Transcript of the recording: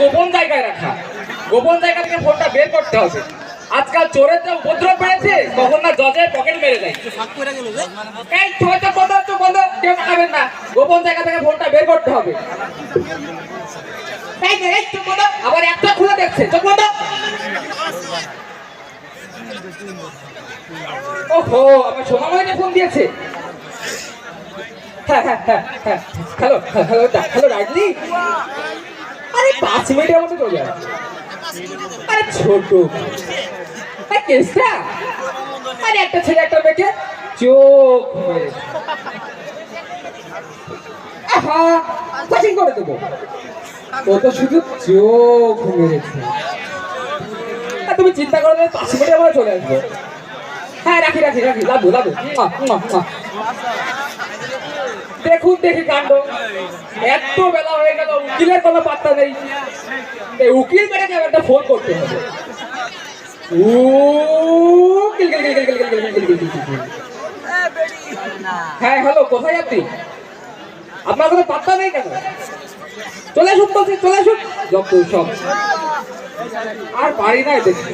গোপন জায়গায় রাখা গোপন জায়গা থেকে ফোনটা বের করতে হবে আজকাল চোরের যা উপদ্রব বেড়েছে কখন না জজের পকেট মেরে যায় এই চোখ বন্ধ চোখ বন্ধ কেউ তাকাবেন না গোপন জায়গা থেকে ফোনটা বের করতে হবে এই যে, এই আবার একটা খুলে দেখছে চোখ বন্ধ। ওহো আমার সোনা মহিনে ফোন দিয়েছে। হ্যাঁ হ্যাঁ হ্যাঁ হ্যাঁ। হ্যালো হ্যালো হ্যালো রাজনী আরে পাঁচ মিনিটের মধ্যে চলে আরে ছোট। কেসটা? আরে একটা ছেলে একটা মেয়েকে চোখ কোচিং করে দেবো। ও শুধু চোখ মেরেছে তুমি চিন্তা করো না পাঁচ মিনিটে আমরা চলে আসব হ্যাঁ রাখি রাখি রাখি লাগু লাগু দেখুন দেখি কাণ্ড এত বেলা হয়ে গেল উকিলের কোনো পাত্তা নেই এই উকিল মেয়েটাকে একটা ফোন করতে হবে হ্যাঁ হ্যালো কোথায় আপনি আপনার কোনো পাত্তা নেই কেন চলে আসুক বলছি চলে আসুক। যত সব। আর পারি না দেখছি